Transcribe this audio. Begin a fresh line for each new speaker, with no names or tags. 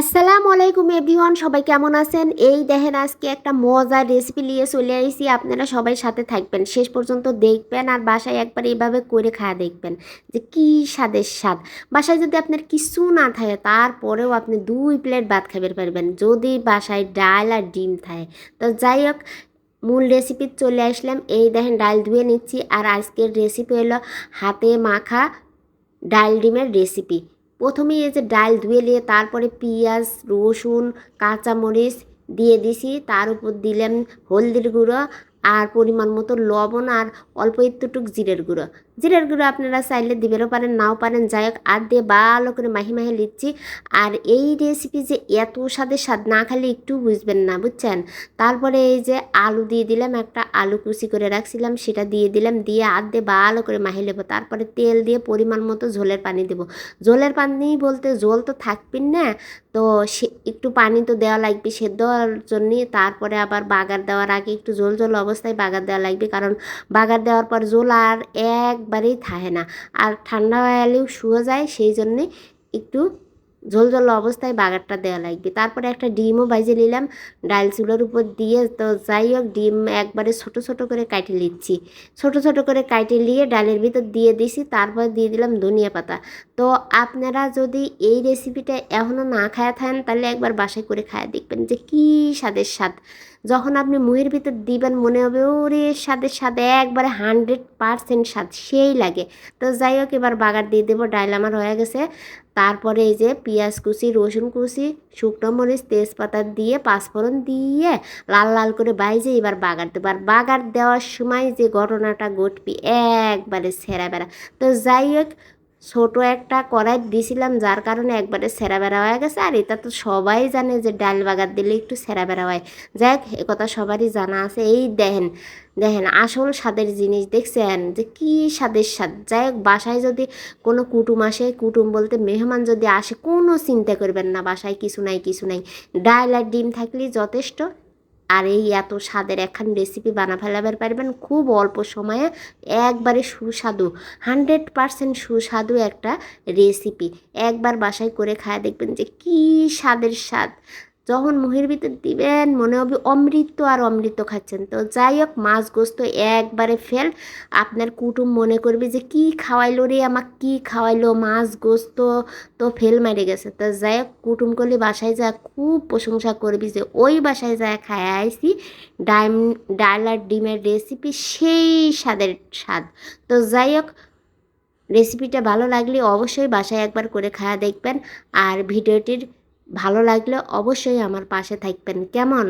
আসসালামু আলাইকুম এভরিওয়ান, সবাই কেমন আছেন? এই দেখেন আজকে একটা মজার রেসিপি নিয়ে চলে আইছি, আপনারা সবাই সাথে থাকবেন। শেষ পর্যন্ত দেখবেন আর বাসায় একবার এইভাবে করে খাওয়া দেখবেন যে কি স্বাদের স্বাদ। বাসায় যদি আপনার কিছু না থাকে, তারপরেও আপনি দুই প্লেট ভাত খাবার পারবেন, যদি বাসায় ডাল আর ডিম থাকে। তো যাই হোক, মূল রেসিপি চলে আসলাম। এই দেখেন ডাল ধুয়ে নিচ্ছি, আর আজকের রেসিপি হলো হাতে মাখা ডাল ডিমের রেসিপি প্রথমে এই যে ডাল ধুয়ে নিয়ে তারপরে পেঁয়াজ, রসুন, কাঁচামরিচ দিয়ে দিছি। তার উপর দিলাম হলদির গুঁড়ো আর পরিমাণ মতো লবণ আর অল্প একটুটুক জিরের গুঁড়ো। জিরের গুঁড়ো আপনারা চাইলে দিবেরও পারেন, নাও পারেন। যাই হোক, আর দিয়ে ভালো করে মাহি মাহি লিচ্ছি আর এই রেসিপি যে এত স্বাদের স্বাদ না খালি একটু বুঝবেন না, বুঝছেন? তারপরে এই যে আলু দিয়ে দিলাম, একটা আলু কুচি করে রাখছিলাম, সেটা দিয়ে দিলাম। দিয়ে আর দিয়ে ভালো করে মাহি নেব। তারপরে তেল দিয়ে পরিমাণ মতো ঝোলের পানি দেবো। ঝোলের পানি বলতে ঝোল তো থাকবেন না, তো সে একটু পানি তো দেওয়া লাগবে সেদ্ধ হওয়ার জন্যে। তারপরে আবার বাগার দেওয়ার আগে একটু ঝোল ঝোল অবস্থায় বাগার দেওয়া লাগবে। কারণ বাগার দেওয়ার পর ঝোল আর একবারেই থাকে না। আর ঠান্ডা গেলেও শুয়ে যায় সেই জন্যে একটু ঝোল অবস্থায় বাগারটা দেওয়া লাগবে। তারপরে একটা ডিমও ভাজে নিলাম। ডাল চুলোর উপর দিয়ে তো যাই হোক, ডিম একবারে ছোট ছোট করে কাটে নিচ্ছি। ছোট ছোট করে কাটে নিয়ে ডালের ভিতর দিয়ে দিছি, তারপর দিয়ে দিলাম ধনিয়া পাতা। তো আপনারা যদি এই রেসিপিটা এখনও না খায়া থাকেন, তাহলে একবার বাসায় করে খায়া দেখবেন যে কী স্বাদের স্বাদ। যখন আপনি মুহের ভিতর দিবেন, মনে হবে ওরে স্বাদের স্বাদ, একবারে হান্ড্রেড পারসেন্ট স্বাদ, সেই লাগে। তো যাই হোক, এবার বাগার দিয়ে দেবো, ডাল আমার হয়ে গেছে। তারপরে এই যে পেঁয়াজ কুচি, রসুন কুচি, শুকনো মরিচ, তেজপাতা দিয়ে পাঁচফোড়ন দিয়ে লাল লাল করে বাইজে এবার বাগার দেবো। আর বাগার দেওয়ার সময় যে ঘটনাটা ঘটবি, একবারে সেরা বেড়া। তো যাই হোক ছোট একটা কড়াই দিছিলাম, যার কারণে একবারে সেরা বেড়া হয়ে গেছে। আর এটা তো সবাই জানে যে ডাল বাগার দিলে একটু সেরা বেড়া হয়। যাই হোক একথা সবারই জানা আছে। এই দেখেন দেখেন, আসল স্বাদের জিনিস দেখছেন যে কি স্বাদের স্বাদ। যাই হোক বাসায় যদি কোনো কুটুম আসে, কুটুম বলতে মেহমান যদি আসে, কোনো চিন্তা করবেন না বাসায়, কিছু নাই কিছু নাই। ডাল আর ডিম থাকলেই যথেষ্ট। আর এই এত স্বাদের একখান রেসিপি বানা ফেলাবার পারবেন খুব অল্প সময়ে একবারে সুস্বাদু হান্ড্রেড পারসেন্ট সুস্বাদু একটা রেসিপি একবার বাসায় করে খায় দেখবেন যে কী স্বাদের স্বাদ। যখন মুহের ভিতর দিবেন, মনে হবে অমৃত আর অমৃত খাচ্ছেন। তো যাই হোক, মাছ গোস্ত একবারে ফেল। আপনার কুটুম মনে করবে যে, কি খাওয়াইলো রে আমাকে, কি খাওয়াইলো? মাছ গোস্ত তো ফেল মারে গেছে। তো যাই হোক, কুটুম করলে বাসায় যা খুব প্রশংসা করবি যে, ওই বাসায় যা খায় আইসি ডাইম, ডাল আর ডিমের রেসিপি সেই স্বাদের স্বাদ। তো যাই হোক রেসিপিটা ভালো লাগলে অবশ্যই বাসায় একবার করে খাওয়া দেখবেন। আর ভিডিওটির ভালো লাগলে অবশ্যই আমার পাশে থাকবেন। কেমন?